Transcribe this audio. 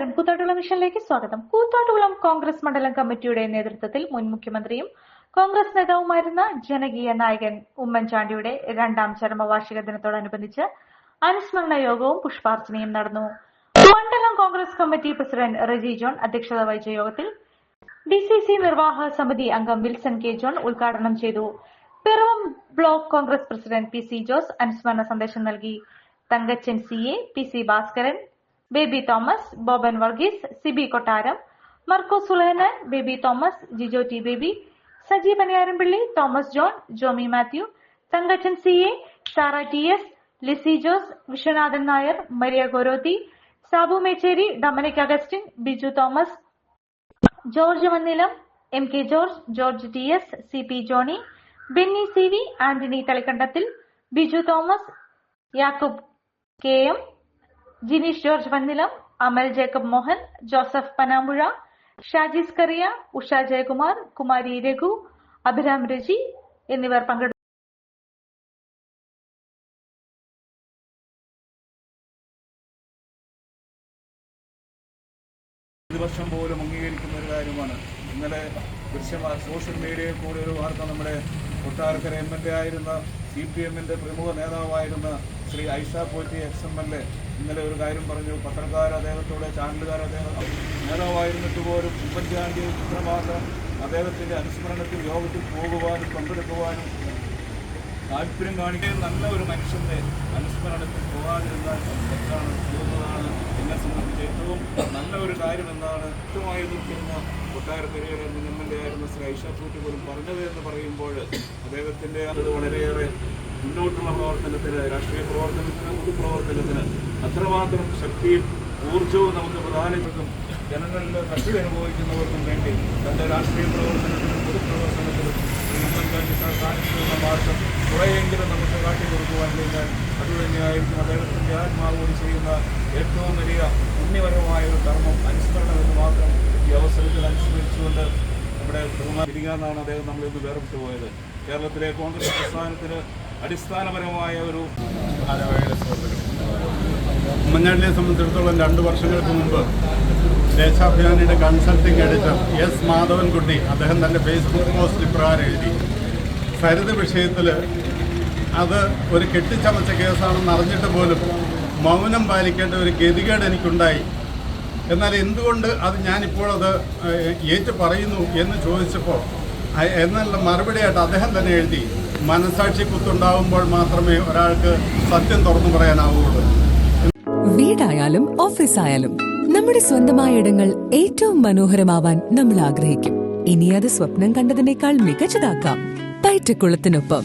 നമസ്കാരം. കൂത്താട്ടുകുളം മിഷനിലേക്ക് സ്വാഗതം. കൂത്താട്ടുകുളം കോൺഗ്രസ് മണ്ഡലം കമ്മിറ്റിയുടെ നേതൃത്വത്തിൽ മുൻ മുഖ്യമന്ത്രിയും കോൺഗ്രസ് നേതാവുമായിരുന്ന ജനകീയ നായകൻ ഉമ്മൻചാണ്ടിയുടെ രണ്ടാം ചരമവാർഷിക ദിനത്തോടനുബന്ധിച്ച് അനുസ്മരണ യോഗവും പുഷ്പാർച്ചനയും നടന്നു. മണ്ഡലം Congress committee president Reji John അധ്യക്ഷത വഹിച്ച യോഗത്തിൽ ഡിസിസി സി നിർവാഹക സമിതി അംഗം വിൽസൺ കെ ജോൺ ഉദ്ഘാടനം ചെയ്തു. Piravam block Congress president P C Jose അനുസ്മരണ സന്ദേശം നൽകി. Thankachan C A P C Bhaskaran Baby Thomas Boban Varghese Sibi Kottaram Markose Sulahanan Baby Thomas Jijo T Baby Saji Paniyarampilly Thomas John Jomy Mathew Thankachan C A Sara T S Lizzy Jose Viswanathan Nair Maria Dorothy Sabu Mechery Dominic Augustine Biju Thomas George Vannilam M K George George T S C P Johnny Benny C V Antony Thalikkandathil Biju Thomas Yakoob K M Jineesh George Vannilam Amal Jacob Mohan Joseph Panampuzha Shajis Kariya Usha Jayakumar Kumari Raghu Abhiram രജി എന്നിവർ പങ്കെടുത്തു പ്രതിപക്ഷം പോലും അംഗീകരിക്കുന്ന ഒരു കാര്യമാണ്. ഇന്നലെ ദൃശ്യമായ social മീഡിയയിൽ കൂടി ഒരു വാർത്ത നമ്മുടെ കൊട്ടാരക്കര എം എൽ എ ആയിരുന്ന സി പി എമ്മിന്റെ പ്രമുഖ നേതാവായിരുന്ന Shri Aisha Potti ex M L A ഇന്നലെ ഒരു കാര്യം പറഞ്ഞു. പത്രക്കാർ അദ്ദേഹത്തോടെ ചാനലുകാർ അദ്ദേഹം നേതാവായിരുന്നിട്ട് പോലും ഉമ്മൻചാണ്ടി ചിത്രമാസം അദ്ദേഹത്തിന്റെ അനുസ്മരണത്തിൽ യോഗത്തിൽ പോകുവാനും പങ്കെടുക്കുവാനും താല്പര്യം കാണിക്കുന്ന നല്ല ഒരു മനുഷ്യന്റെ അനുസ്മരണത്തിൽ പോകാതിരുന്നാൽ എന്താണ് തെറ്റാണ് പോകുന്നതാണ് എന്നെ സംബന്ധിച്ച് ഏറ്റവും നല്ല ഒരു കാര്യം എന്നാണ് ഏറ്റവുമായി നിൽക്കുന്ന കൊട്ടാരക്കരയുടെ മുൻ എം എൽ എ ആയിരുന്ന ശ്രീ പോലും പറഞ്ഞത് എന്ന് പറയുമ്പോൾ അദ്ദേഹത്തിന്റെ അത് വളരെയേറെ മുന്നോട്ടുള്ള പ്രവർത്തനത്തിന് രാഷ്ട്രീയ പ്രവർത്തനത്തിന് പൊതുപ്രവർത്തനത്തിന് അത്രമാത്രം ശക്തിയും ഊർജവും നമുക്ക് പ്രധാനപ്പെട്ടതും ജനങ്ങളിൽ കഷ്ടി അനുഭവിക്കുന്നവർക്കും വേണ്ടി തന്റെ രാഷ്ട്രീയ പ്രവർത്തനത്തിനും പൊതുപ്രവർത്തനത്തിനും ഉമ്മൻചാണ്ടി സാർ കാണിച്ചിരുന്ന മാർഗം കുറേയെങ്കിലും നമുക്ക് കാട്ടി കൊടുക്കുവാൻ കഴിഞ്ഞാൽ അതുതന്നെയായിരിക്കും അദ്ദേഹത്തിന്റെ ആത്മാവോട് ചെയ്യുന്ന ഏറ്റവും വലിയ പുണ്യപരമായ ഒരു കർമ്മം അനുസ്മരണം എന്ന് മാത്രം ഈ അവസരത്തിൽ അനുസ്മരിച്ചുകൊണ്ട് നമ്മുടെ തിരികാന്നാണ് അദ്ദേഹം നമ്മളിന്ന് വേർപെട്ടു പോയത് കേരളത്തിലെ കോൺഗ്രസ് പ്രസ്ഥാനത്തിന് അടിസ്ഥാനപരമായ ഒരു ഉമ്മൻചാണ്ടിയെ സംബന്ധിച്ചിടത്തോളം രണ്ട് വർഷങ്ങൾക്ക് മുമ്പ് ദേശാഭിമാനിയുടെ കൺസൾട്ടിംഗ് എഡിറ്റർ എസ് മാധവൻകുട്ടി അദ്ദേഹം തന്റെ ഫേസ്ബുക്ക് പോസ്റ്റ് ഇപ്രകാരം എഴുതി സരിത വിഷയത്തിൽ അത് ഒരു കെട്ടിച്ചമച്ച കേസാണെന്ന് അറിഞ്ഞിട്ട് പോലും മൗനം പാലിക്കേണ്ട ഒരു ഗതികേട് എനിക്കുണ്ടായി. എന്നാൽ എന്തുകൊണ്ട് അത് ഞാനിപ്പോഴത് ഏറ്റു പറയുന്നു എന്ന് ചോദിച്ചപ്പോൾ എന്നുള്ള മറുപടിയായിട്ട് അദ്ദേഹം തന്നെ എഴുതി മനസാക്ഷി കുത്തുണ്ടാവുമ്പോൾ മാത്രമേ ഒരാൾക്ക് സത്യം തുറന്നു പറയാനാവുകയുള്ളൂ. വീടായാലും ഓഫീസായാലും നമ്മുടെ സ്വന്തമായ ഇടങ്ങൾ ഏറ്റവും മനോഹരമാവാൻ നമ്മൾ ആഗ്രഹിക്കും. ഇനി അത് സ്വപ്നം കണ്ടതിനേക്കാൾ മികച്ചതാക്കാം. പയറ്റക്കുളത്തിനൊപ്പം